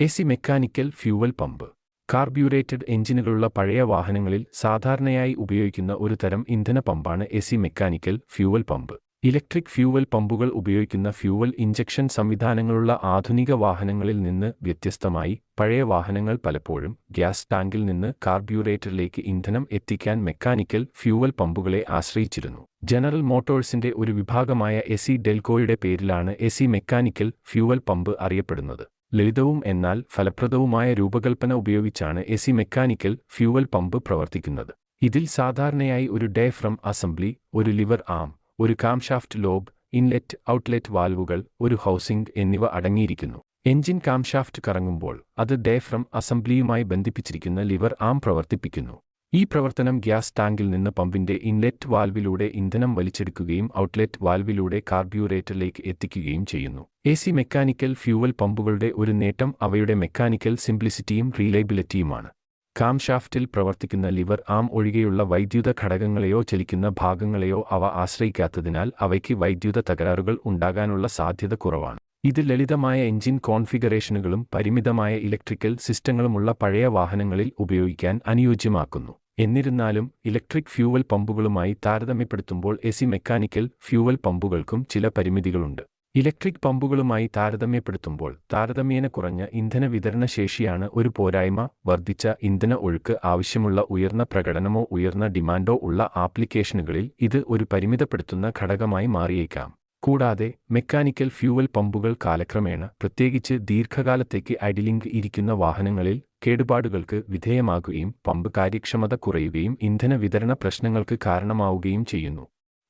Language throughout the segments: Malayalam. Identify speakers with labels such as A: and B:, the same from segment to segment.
A: A C mechanical fuel pump. Carbureted എഞ്ചിനുകളുള്ള പഴയ വാഹനങ്ങളിൽ സാധാരണയായി ഉപയോഗിക്കുന്ന ഒരു തരം ഇന്ധന പമ്പാണ് A C mechanical fuel pump. Electric fuel പമ്പുകൾ ഉപയോഗിക്കുന്ന ഫ്യൂവൽ ഇഞ്ചക്ഷൻ സംവിധാനങ്ങളുള്ള ആധുനിക വാഹനങ്ങളിൽ നിന്ന് വ്യത്യസ്തമായി പഴയ വാഹനങ്ങൾ പലപ്പോഴും ഗ്യാസ് ടാങ്കിൽ നിന്ന് കാർബ്യൂറേറ്ററിലേക്ക് ഇന്ധനം എത്തിക്കാൻ മെക്കാനിക്കൽ ഫ്യൂവൽ പമ്പുകളെ ആശ്രയിച്ചിരുന്നു. ജനറൽ മോട്ടോഴ്സിന്റെ ഒരു വിഭാഗമായ എസി ഡെൽകോയുടെ പേരിലാണ് എസി മെക്കാനിക്കൽ ഫ്യൂവൽ പമ്പ് അറിയപ്പെടുന്നത്. ലളിതവും എന്നാൽ ഫലപ്രദവുമായ രൂപകൽപ്പന ഉപയോഗിച്ചാണ് എസി മെക്കാനിക്കൽ ഫ്യൂവൽ പമ്പ് പ്രവർത്തിക്കുന്നത്. ഇതിൽ സാധാരണയായി ഒരു ഡേഫ്രം അസംബ്ലി ഒരു ലിവർ ആം ഒരു കാംഷാഫ്റ്റ് ലോബ് ഇൻലെറ്റ് ഔട്ട്ലെറ്റ് വാൽവുകൾ ഒരു ഹൗസിംഗ് എന്നിവ അടങ്ങിയിരിക്കുന്നു. എഞ്ചിൻ കാംഷാഫ്റ്റ് കറങ്ങുമ്പോൾ അത് ഡേഫ്രം അസംബ്ലിയുമായി ബന്ധിപ്പിച്ചിരിക്കുന്ന ലിവർ ആം പ്രവർത്തിപ്പിക്കുന്നു. ഈ പ്രവർത്തനം ഗ്യാസ് ടാങ്കിൽ നിന്ന് പമ്പിന്റെ ഇൻലെറ്റ് വാൽവിലൂടെ ഇന്ധനം വലിച്ചെടുക്കുകയും ഔട്ട്ലെറ്റ് വാൽവിലൂടെ കാർബ്യൂറേറ്ററിലേക്ക് എത്തിക്കുകയും ചെയ്യുന്നു. എ സി മെക്കാനിക്കൽ ഫ്യൂവൽ പമ്പുകളുടെ ഒരു നേട്ടം അവയുടെ മെക്കാനിക്കൽ സിംപ്ലിസിറ്റിയും റീലൈബിലിറ്റിയുമാണ് കാംഷാഫ്റ്റിൽ പ്രവർത്തിക്കുന്ന ലിവർ ആം ഒഴികെയുള്ള വൈദ്യുത ഘടകങ്ങളെയോ ചലിക്കുന്ന ഭാഗങ്ങളെയോ അവ ആശ്രയിക്കാത്തതിനാൽ അവയ്ക്ക് വൈദ്യുത തകരാറുകൾ ഉണ്ടാകാനുള്ള സാധ്യത കുറവാണ്. ഇത് ലളിതമായ എഞ്ചിൻ കോൺഫിഗറേഷനുകളും പരിമിതമായ ഇലക്ട്രിക്കൽ സിസ്റ്റങ്ങളുമുള്ള പഴയ വാഹനങ്ങളിൽ ഉപയോഗിക്കാൻ അനുയോജ്യമാക്കുന്നു. എന്നിരുന്നാലും ഇലക്ട്രിക് ഫ്യൂവൽ പമ്പുകളുമായി താരതമ്യപ്പെടുത്തുമ്പോൾ എസി മെക്കാനിക്കൽ ഫ്യൂവൽ പമ്പുകൾക്കും ചില പരിമിതികളുണ്ട്. ഇലക്ട്രിക് പമ്പുകളുമായി താരതമ്യപ്പെടുത്തുമ്പോൾ താരതമ്യേന കുറഞ്ഞ ഇന്ധന വിതരണ ശേഷിയാണ് ഒരു പോരായ്മ വർദ്ധിച്ച ഇന്ധന ഒഴുക്ക് ആവശ്യമുള്ള ഉയർന്ന പ്രകടനമോ ഉയർന്ന ഡിമാൻഡോ ഉള്ള ആപ്ലിക്കേഷനുകളിൽ ഇത് ഒരു പരിമിതപ്പെടുത്തുന്ന ഘടകമായി മാറിയേക്കാം. കൂടാതെ മെക്കാനിക്കൽ ഫ്യൂവൽ പമ്പുകൾ കാലക്രമേണ പ്രത്യേകിച്ച് ദീർഘകാലത്തേക്ക് ഐഡിലിംഗ് ഇരിക്കുന്ന വാഹനങ്ങളിൽ കേടുപാടുകൾക്ക് വിധേയമാകുകയും പമ്പ് കാര്യക്ഷമത കുറയുകയും ഇന്ധന വിതരണ പ്രശ്നങ്ങൾക്ക് കാരണമാവുകയും ചെയ്യുന്നു.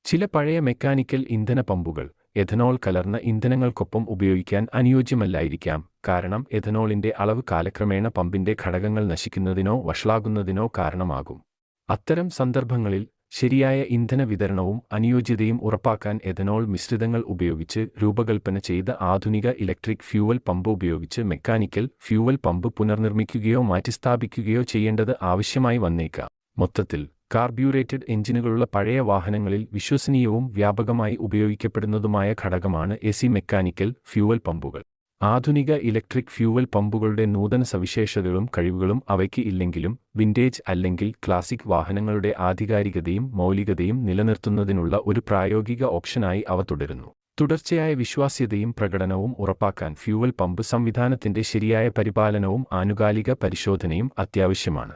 A: ചില പഴയ മെക്കാനിക്കൽ ഇന്ധന പമ്പുകൾ എഥനോൾ കലർന്ന ഇന്ധനങ്ങൾക്കൊപ്പം ഉപയോഗിക്കാൻ അനുയോജ്യമല്ലായിരിക്കാം കാരണം എഥനോളിന്റെ അളവ് കാലക്രമേണ പമ്പിന്റെ ഘടകങ്ങൾ നശിക്കുന്നതിനോ വഷളാകുന്നതിനോ കാരണമാകും. അത്തരം സന്ദർഭങ്ങളിൽ ശരിയായ ഇന്ധന വിതരണവും അനുയോജ്യതയും ഉറപ്പാക്കാൻ എഥനോൾ മിശ്രിതങ്ങൾ ഉപയോഗിച്ച് രൂപകൽപ്പന ചെയ്ത ആധുനിക ഇലക്ട്രിക് ഫ്യൂവൽ പമ്പ് ഉപയോഗിച്ച് മെക്കാനിക്കൽ ഫ്യൂവൽ പമ്പ് പുനർനിർമ്മിക്കുകയോ മാറ്റിസ്ഥാപിക്കുകയോ ചെയ്യേണ്ടത് ആവശ്യമായി വന്നേക്കാം. മൊത്തത്തിൽ കാർബ്യൂറേറ്റഡ് എഞ്ചിനുകളുള്ള പഴയ വാഹനങ്ങളിൽ വിശ്വസനീയവും വ്യാപകമായി ഉപയോഗിക്കപ്പെടുന്നതുമായ ഘടകമാണ് എസി മെക്കാനിക്കൽ ഫ്യൂവൽ പമ്പുകൾ. ആധുനിക ഇലക്ട്രിക് ഫ്യൂവൽ പമ്പുകളുടെ നൂതന സവിശേഷതകളും കഴിവുകളും അവയ്ക്ക് ഇല്ലെങ്കിലും വിന്റേജ് അല്ലെങ്കിൽ ക്ലാസിക് വാഹനങ്ങളുടെ ആധികാരികതയും മൗലികതയും നിലനിർത്തുന്നതിനുള്ള ഒരു പ്രായോഗിക ഓപ്ഷനായി അവ തുടരുന്നു. തുടർച്ചയായ വിശ്വാസ്യതയും പ്രകടനവും ഉറപ്പാക്കാൻ ഫ്യൂവൽ പമ്പ് സംവിധാനത്തിന്റെ ശരിയായ പരിപാലനവും ആനുകാലിക പരിശോധനയും അത്യാവശ്യമാണ്.